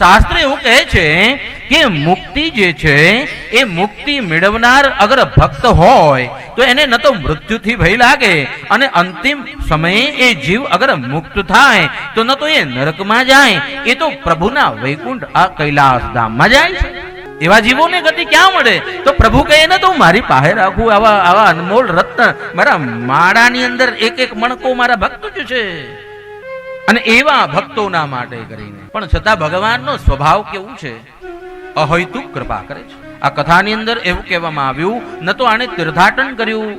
શાસ્ત્ર એવું કહે છે કે મુક્તિ જે છે, એ મુક્તિ મેળવનાર અગર ભક્ત હોય, તો એને ન તો મૃત્યુથી ભય લાગે અને અંતિમ સમયે એ જીવ અગર મુક્ત થાય, તો ન તો એ નરકમાં જાય. એ તો પ્રભુના વૈકુંઠ આ કૈલાસ ધામમાં જાય છે. એવા જીવોને ગતિ ક્યાં મળે? તો પ્રભુ કહે ને તો મારી પાસે રાખું, આવા આવા અનમોલ રત્ન મારા માળાની અંદર એક એક મણકો મારા ભક્ત જ છે. અને એવા ભક્તોના માટે કરીને પણ છતાં ભગવાનનો સ્વભાવ કેવું છે? અહૈતુક કૃપા કરે છે. આ કથાની અંદર એવું કહેવામાં આવ્યું, ન તો આણે તીર્થાટન કર્યું,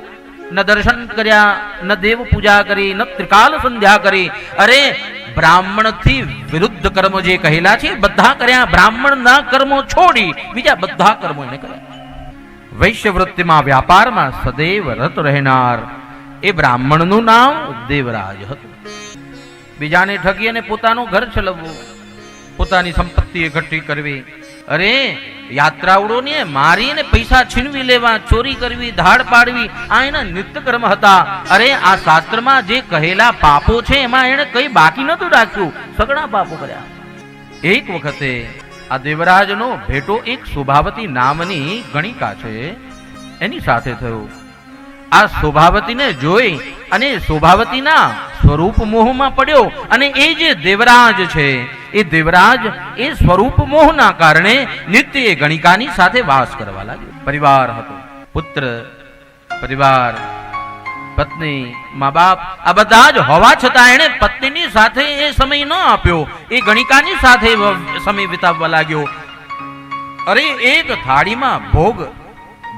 ન દર્શન કર્યા, ન દેવ પૂજા કરી, ન ત્રિકાલ સંધ્યા કરી. અરે, બ્રાહ્મણથી વિરુદ્ધ કર્મ જે કહેલા છે, બધા કર્યા, બ્રાહ્મણના કર્મો છોડી બીજા બધા કર્મો એને કર્યા. વૈશ્યવૃત્તિમાં વ્યાપારમાં સદૈવ રત રહેનાર એ બ્રાહ્મણનું નામ દેવરાજ હતું. બીજાને ઠગી અને પોતાનું ઘર ચલાવવું. પોતાની સંપત્તિ એકઠી કરવી. અરે, યાત્રાળુઓને મારીને પૈસા છીનવી લેવા, ચોરી કરવી, ધાડ પાડવી, આ એના નિત્યક્રમ હતા. અરે, આ શાસ્ત્રમાં જે કહેલા પાપો છે, એમાં એણે કઈ બાકી નતું રાખ્યું. સગડા પાપો કર્યા. એક વખતે આ દેવરાજનો ભેટો એક શોભાવતી નામની ગણિકા છે, એની સાથે થયો. આ શોભાવતીને જોઈ અને શોભાવતીના સ્વરૂપ મોહમાં પડ્યો અને એ જે દેવરાજ છે એ દેવરાજ એ સ્વરૂપ મોહના કારણે નિત્ય એ ગણિકાની સાથે વાસ કરવા લાગ્યો. પરિવાર હતો, પુત્ર, પરિવાર, પત્ની મા બાપ આ બધા જ હોવા છતાં એણે પત્નીની સાથે એ સમય ન આપ્યો, એ ગણિકાની સાથે સમય વિતાવવા લાગ્યો. અરે એક થાળીમાં ભોગ,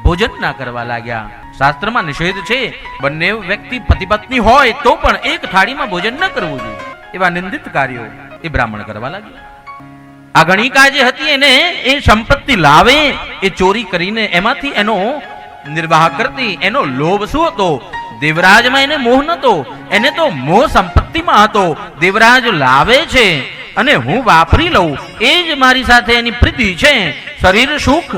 ભોજન ના કરવા લાગ્યા. શાસ્ત્રમાં નિષેધ છે, બંને વ્યક્તિ પતિ પત્ની હોય તો પણ એક થાળીમાં ભોજન ન કરવું જોઈએ. એવા નિંદિત કાર્યો એ બ્રાહ્મણ કરવા લાગ્યા. આ ગણિકા જે હતી એને એ સંપત્તિ લાવે, એ ચોરી કરીને એમાંથી એનો નિર્વાહ કરતી, એનો લોભ શું હતો? દેવરાજમાં એને મોહ નતો, એને તો મોહ સંપત્તિમાં હતો. દેવરાજ લાવે છે અને હું વાપરી લઉં, એ જ મારી સાથે એની પ્રીતિ છે. શરીર સુખ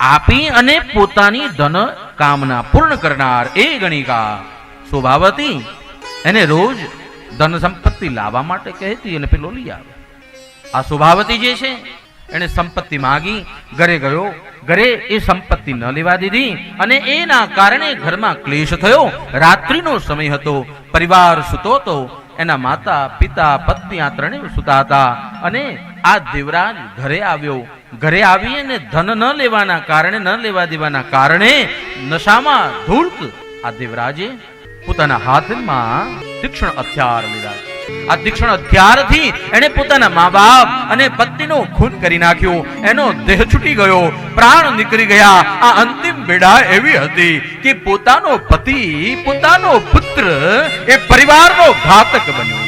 આપી અને પોતાની ધન કામના પૂર્ણ કરનાર એ ગણિકા. શોભાવતી એને રોજ ધન સંપત્તિ લાવવા માટે કહેતી અને પેલો લઈ આવે. આ શોભાવતી જે છે એણે સંપત્તિ માગી, ઘરે ગયો. ઘરે એ સંપત્તિ ન લેવા દીધી, અને એના કારણે ઘરમાં ક્લેશ થયો. રાત્રિનો સમય હતો, પરિવાર સૂતો હતો. એના માતા, પિતા, પત્ની આ ત્રણેય સૂતા હતા. અને આ દેવરાજ ઘરે આવ્યો. ઘરે આવી અને ધન ન લેવાના કારણે, ન લેવા દેવાના કારણે નશામાં ધૂર્ત આ દેવરાજે પોતાના હાથમાં તીક્ષ્ણ હથિયાર લીધા. આ તીક્ષ્ણ હથિયારથી એણે પોતાના મા બાપ અને પત્નીનો ખૂન કરી નાખ્યો. એનો દેહ છૂટી ગયો. પ્રાણ નીકળી ગયા. આ અંતિમ બેડા એવી હતી કે પોતાનો પતિ, પોતાનો પુત્ર એ પરિવારનો ઘાતક બન્યો.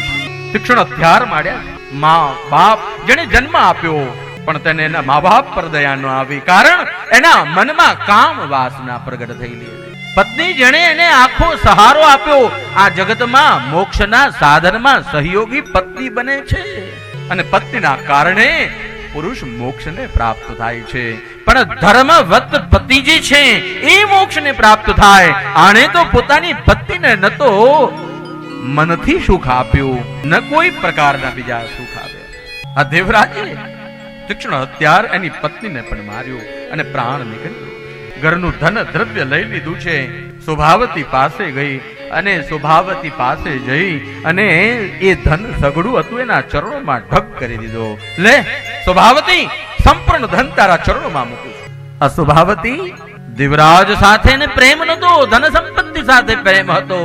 તીક્ષ્ણ હથિયાર માર્યા. મા બાપ જેને જન્મ આપ્યો, પણ તેને એના મા બાપ પર દયા ન આવી. કારણ એના મનમાં કામ વાસના પ્રગટ થયેલી પત્ની જેણે એને આખો સહારો આપ્યો. આ જગતમાં મોક્ષના સાધનમાં સહયોગી પત્ની બને છે. અને પત્નીના કારણે પુરુષ મોક્ષને પ્રાપ્ત થાય છે. પણ ધર્મવત પતિ જે છે, એ મોક્ષને પ્રાપ્ત થાય. આણે તો પોતાની પત્નીને ન તો મનથી સુખ આપ્યું, ન કોઈ પ્રકારના બીજા સુખ આપ્યા આ દેવરાજે તીક્ષ્ણ હત્યાર એની પત્નીને પણ માર્યો અને પ્રાણ નીકળ્યો. ઘરનું ધન દ્રવ્ય લઈ લીધું છે. શોભાવતી પાસે ગઈ અને શોભાવતી પાસે જઈ અને એ ધન સગડું હતું એના ચરણોમાં ઢગ કરી દીધો. લે શોભાવતી સંપૂર્ણ ધન તારા ચરણોમાં મૂકું આ શોભાવતી દેવરાજ સાથે ને પ્રેમ નતો, ધન સંપત્તિ સાથે પ્રેમ હતો.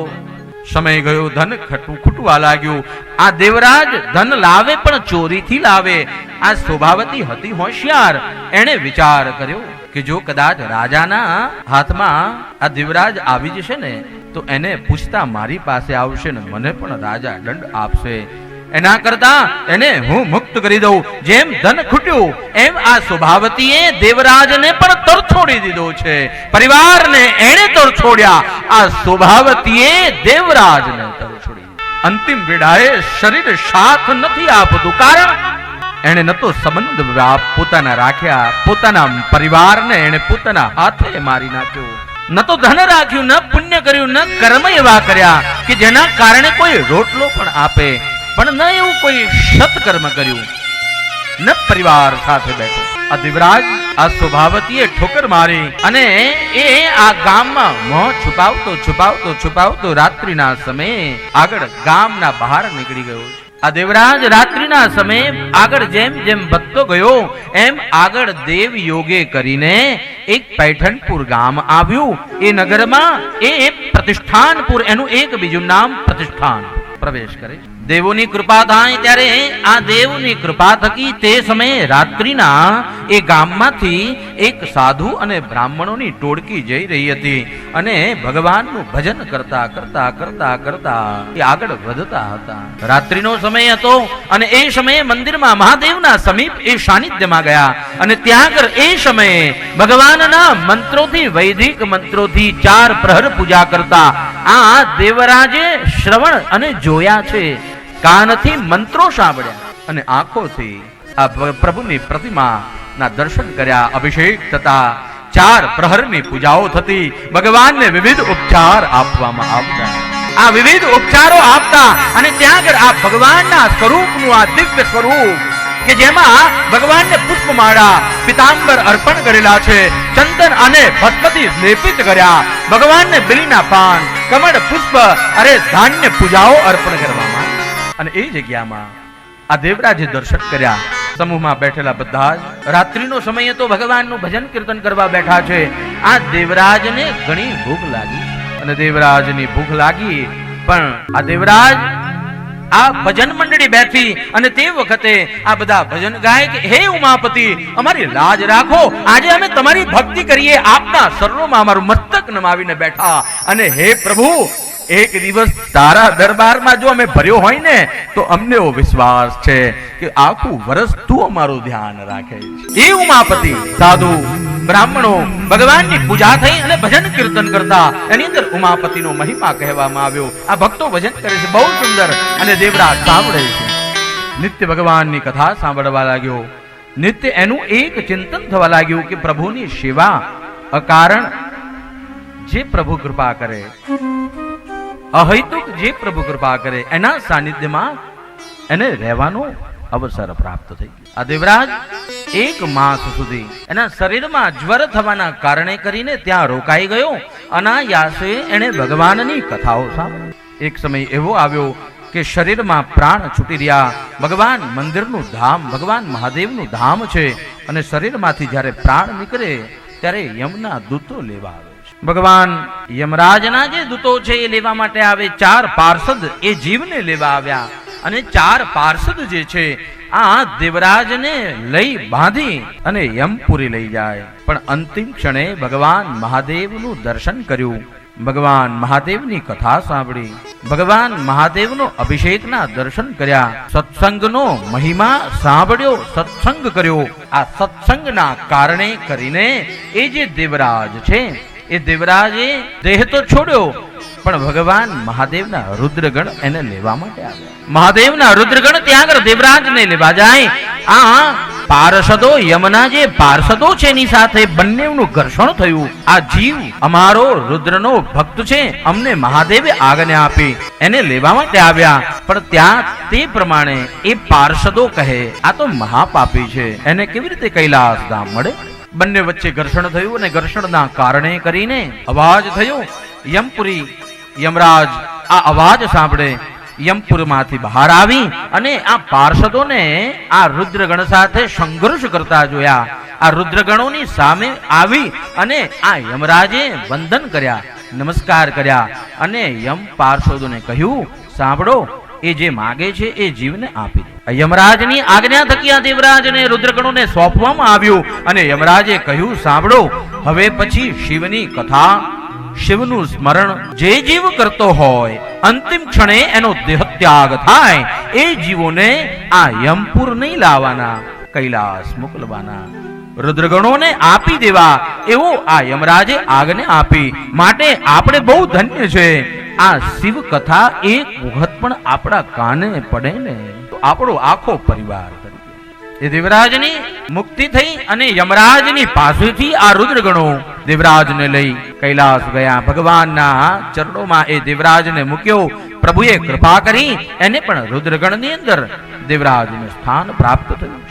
સમય ગયો, ધન ખટું ખૂટવા લાગ્યું. આ દેવરાજ ધન લાવે પણ ચોરીથી લાવે. આ શોભાવતી હતી હોશિયાર, એણે વિચાર કર્યો. કે જો કદાચ રાજાના હાથમાં આ દેવરાજ આવી જશે ને, તો એને પૂછતા મારી પાસે આવશે ને મને પણ રાજા દંડ આપશે. એના કરતા એને હું મુક્ત કરી દઉં. જેમ ધન ખૂટ્યું, એમ આ સ્વભાવતીએ દેવરાજને પણ તરછોડી દીધો છે. પરિવારને એણે તરછોડ્યા. આ સ્વભાવતીએ દેવરાજને તરછોડી અંતિમ વેળાએ શરીર સાથ નથી આપતું. કારણ એણે નતો સંબંધ પોતાના રાખ્યા, પોતાના પરિવારને એણે પોતાના હાથે મારી નાખ્યો. ન ધન રાખ્યું, ન પુણ્ય કર્યું, ન કર્મ એવા કર્યા કે જેના કારણે કોઈ રોટલો પણ આપે, પણ ન એવું કોઈ સત્કર્મ કર્યું. ન પરિવાર સાથે બેઠો. આ દેવરાજ, આ સ્વભાવતીએ ઠોકર મારી અને એ આ ગામમાં મોં છુપાવતો છુપાવતો છુપાવતો રાત્રિના સમયે આગળ ગામના બહાર નીકળી ગયો. આ દેવરાજ રાત્રિના સમયે આગળ જેમ જેમ ભક્તો ગયો, એમ આગળ દેવ યોગે કરીને એક પૈઠણપુર ગામ આવ્યું. એ નગરમાં એ પ્રતિષ્ઠાનપુર એનું એક બીજું નામ પ્રતિષ્ઠાન પ્રવેશ કરે દેવોની કૃપા થાય ત્યારે આ દેવની કૃપા થકી તે સમયે રાત્રિના એ ગામમાંથી એક સાધુ અને બ્રાહ્મણોની ટોળકી જઈ રહી હતી અને ભગવાનનું ભજન કરતા કરતા કરતા કરતા એ આગળ વધતા હતા. રાત્રિનો સમય હતો અને એ સમયે મંદિરમાં મહાદેવના સમીપ એ સાનિધ્યમાં ગયા અને ત્યાં આગળ એ સમયે ભગવાનના મંત્રોથી વૈદિક મંત્રોથી ચાર પ્રહર પૂજા કરતા. આ દેવરાજે શ્રવણ અને જોયા છે. કાનથી મંત્રો સાંભળ્યા અને આંખોથી આ પ્રભુની પ્રતિમા ના દર્શન કર્યા, અભિષેક થતા ચાર પ્રહરની પૂજાઓ થતી. ભગવાનને વિવિધ ઉપચાર આપવામાં આવતા. આ વિવિધ ઉપચારો આપતા અને ત્યાં આગળ આ ભગવાનના સ્વરૂપનું આ દિવ્ય સ્વરૂપ કે જેમાં ભગવાનને પુષ્પમાળા, પિતાંબર અર્પણ કરેલા છે, ચંદન અને ભસ્મથી લેપિત કર્યા. ભગવાનને બિલીના પાન, કમળ પુષ્પ અરે ધાન્ય પૂજાઓ અર્પણ કરવામાં અને એ જગ્યામાં આ દેવરાજે દર્શન કર્યા. સમૂહમાં બેઠેલા બધા જ રાત્રિનો સમય તો ભગવાનનું ભજન કીર્તન કરવા બેઠા છે. આ દેવરાજને ઘણી ભૂખ લાગી અને દેવરાજની ભૂખ લાગી, પણ આ દેવરાજ આ ભજન મંડળી બેઠી અને તે વખતે આ બધા ભજન ગાયક, હે ઉમાપતિ, અમારી લાજ રાખો. આજે અમે તમારી ભક્તિ કરીએ. આપના શરણોમાં અમારું મસ્તક નમાવીને બેઠા. અને હે પ્રભુ એક દિવસ તારા દરબારમાં જો અમે ભર્યો હોય ને, તો અમને એવો વિશ્વાસ છે કે આખું વર્ષ તું અમારું ધ્યાન રાખે એ ઉમાપતિ, સાધુ, બ્રાહ્મણો ભગવાનની પૂજા થઈ અને ભજન કીર્તન કરતા એની અંદર ઉમાપતિનો મહિમા કહેવામાં આવ્યો. આ ભક્તો ભજન કરે છે, બહુ સુંદર અને દેવરા સાંભળે છે. નિત્ય ભગવાનની કથા સાંભળવા લાગ્યો. નિત્ય એનું એક ચિંતન થવા લાગ્યું કે પ્રભુની સેવા અકારણ જે પ્રભુ કૃપા કરે. અહૈતુક જે પ્રભુ કૃપા કરે, એના સાનિધ્યમાં એને રહેવાનો અવસર પ્રાપ્ત થઈ ગયો. આ દેવરાજ એક માસ સુધી એના શરીરમાં જ્વર થવાના કારણે કરીને ત્યાં રોકાઈ ગયો. અનાયાસે એણે ભગવાનની કથાઓ સાંભળી. એક સમય એવો આવ્યો કે શરીરમાં પ્રાણ છૂટી રહ્યા. ભગવાન મંદિરનું ધામ, ભગવાન મહાદેવનું ધામ છે અને શરીરમાંથી જ્યારે પ્રાણ નીકળે ત્યારે યમના દૂતો લેવા આવે. ભગવાન યમરાજના જે દૂતો છે એ લેવા માટે આવે, ચાર પાર્ષદ એ જીવને લેવા આવ્યા. અને ચાર પાર્ષદ જે છે, આ દેવરાજને લઈ બાંધી અને યમપુરી લઈ જાય. પણ અંતિમ ક્ષણે ભગવાન મહાદેવનું દર્શન કર્યું. ભગવાન મહાદેવની કથા સાંભળી. ભગવાન મહાદેવનો અભિષેકના દર્શન કર્યા. સત્સંગનો મહિમા સાંભળ્યો, સત્સંગ કર્યો. આ સત્સંગના કારણે કરીને એ જે દેવરાજ છે એ દેવરાજે દેહ તો છોડ્યો, પણ ભગવાન મહાદેવના રુદ્રગણ એને લેવા માટે આવ્યા. મહાદેવના રુદ્રગણ ત્યાં આગળ દેવરાજને લેવા જાય. આ પાર્ષદો યમના જે પાર્ષદો છે એની સાથે બંનેનું ઘર્ષણ થયું. આ જીવ અમારો રુદ્રનો ભક્ત છે, અમને મહાદેવે આજ્ઞા આપી, એને લેવા માટે આવ્યા. પણ ત્યાં તે પ્રમાણે એ પાર્ષદો કહે, આ તો મહાપાપી છે. એને કેવી રીતે કૈલાસ ધામ મળે? બંને વચ્ચે ઘર્ષણ થયું અને ઘર્ષણના કારણે કરીને અવાજ થયો. યમપુરી યમરાજ આ અવાજ સાંભળે યમપુરમાંથી બહાર આવી અને આ પાર્ષદોને આ રુદ્રગણ સાથે સંઘર્ષ કરતા જોયા. આ રુદ્રગણોની સામે આવી અને આ યમરાજે વંદન કર્યા, નમસ્કાર કર્યા અને યમ પાર્ષદોને કહ્યું, સાંભળો, એ જે માગે છે એ જીવને આપી યમરાજની આજ્ઞા થકી દેવરાજને રુદ્રગણોને સોંપવામાં આવ્યું અને યમરાજે કહ્યું, સાંભળો, હવે પછી શિવની કથા, શિવનું સ્મરણ જે જીવ કરતો હોય, અંતિમ ક્ષણે એનો દેહત્યાગ થાય, એ જીવોને આ યમપુર નહીં લાવવાના, કૈલાસ મોકલવાના. રુદ્રગણોને આપી દેવા, એવો આ યમરાજે આજ્ઞા આપી. માટે આપણે બહુ ધન્ય છે. આ શિવ કથા એક વખત પણ આપણા કાને પડે ને. આપણો આખો પરિવાર એ દેવરાજની મુક્તિ થઈ અને યમરાજની પાસેથી આ રુદ્રગણો દેવરાજને લઈ કૈલાસ ગયા. ભગવાનના ચરણોમાં એ દેવરાજને મૂક્યો. પ્રભુએ કૃપા કરી, એને પણ રુદ્રગણની અંદર દેવરાજનું સ્થાન પ્રાપ્ત થયું